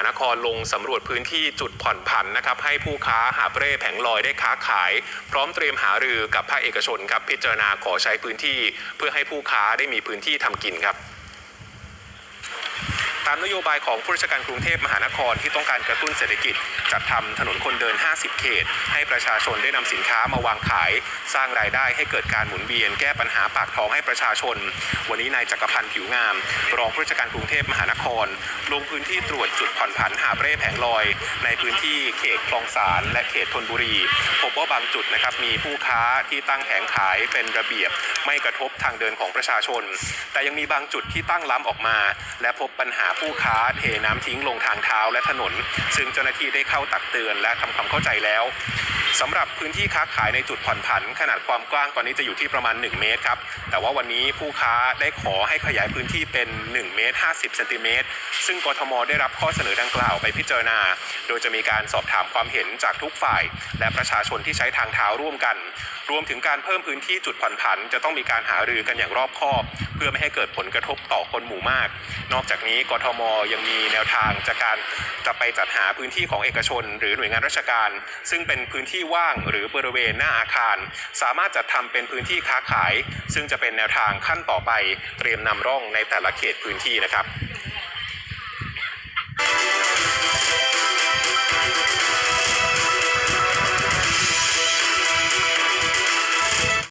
านครลงสำรวจพื้นที่จุดผ่อนผันนะครับให้ผู้ค้าหาบเร่แผงลอยได้ค้าขาย พร้อมเตรียมหารือกับภาคเอกชนครับพิจารณาขอใช้พื้นที่ เพื่อให้ผู้ค้าได้มีพื้นที่ทำกินครับามนโยบายของผู้ราชการกรุงเทพมหานครที่ต้องการกระตุ้นเศรษฐกิจ จัดทำถนนคนเดิน 50 เขต ให้ประชาชนได้นำสินค้ามาวางขาย สร้างรายได้ให้เกิดการหมุนเวียนแก้ปัญหาปากท้องให้ประชาชน วันนี้นายจักรพันธ์ผิวงาม รองผู้ราชการกรุงเทพมหานคร ลงพื้นที่ตรวจจุดผ่อนผันหาเร่แผงลอย ในพื้นที่เขตคลองสารและเขตธนบุรี พบว่าบางจุดนะครับมีผู้ค้าที่ตั้งแผงขายเป็นระเบียบ ไม่กระทบทางเดินของประชาชน แต่ยังมีบางจุดที่ตั้งล้ำออกมา และพบปัญหาผู้ค้าเทน้ำทิ้งลงทางเท้าและถนน ซึ่งเจ้าหน้าที่ได้เข้าตักเตือนและทำความเข้าใจแล้ว สำหรับพื้นที่ค้าขายในจุดผ่อนผัน ขนาดความกว้างตอนนี้จะอยู่ที่ประมาณ 1 เมตรครับ แต่ว่าวันนี้ผู้ค้าได้ขอให้ขยายพื้นที่เป็น 1 เมตร 50เซนติเมตร ซึ่งกทมได้รับข้อเสนอดังกล่าวไปพิจารณา โดยจะมีการสอบถามความเห็นจากทุกฝ่าย และประชาชนที่ใช้ทางเท้าร่วมกัน รวมถึงการเพิ่มพื้นที่จุดผ่อนผัน จะต้องมีการหารือกันอย่างรอบคอบ เพื่อไม่ให้เกิดผลกระทบต่อคนหมู่มาก นอกจากนี้กทมยังมีแนวทางจากการจะไปจัดหาพื้นที่ของเอกชน หรือหน่วยงานราชการ ซึ่งเป็นพื้นที่ว่าง หรือบริเวณหน้าอาคาร สามารถจัดทำเป็นพื้นที่ค้าขาย ซึ่งจะเป็นแนวทางขั้นต่อไป เตรียมนำร่องในแต่ละเขตพื้นที่นะครับ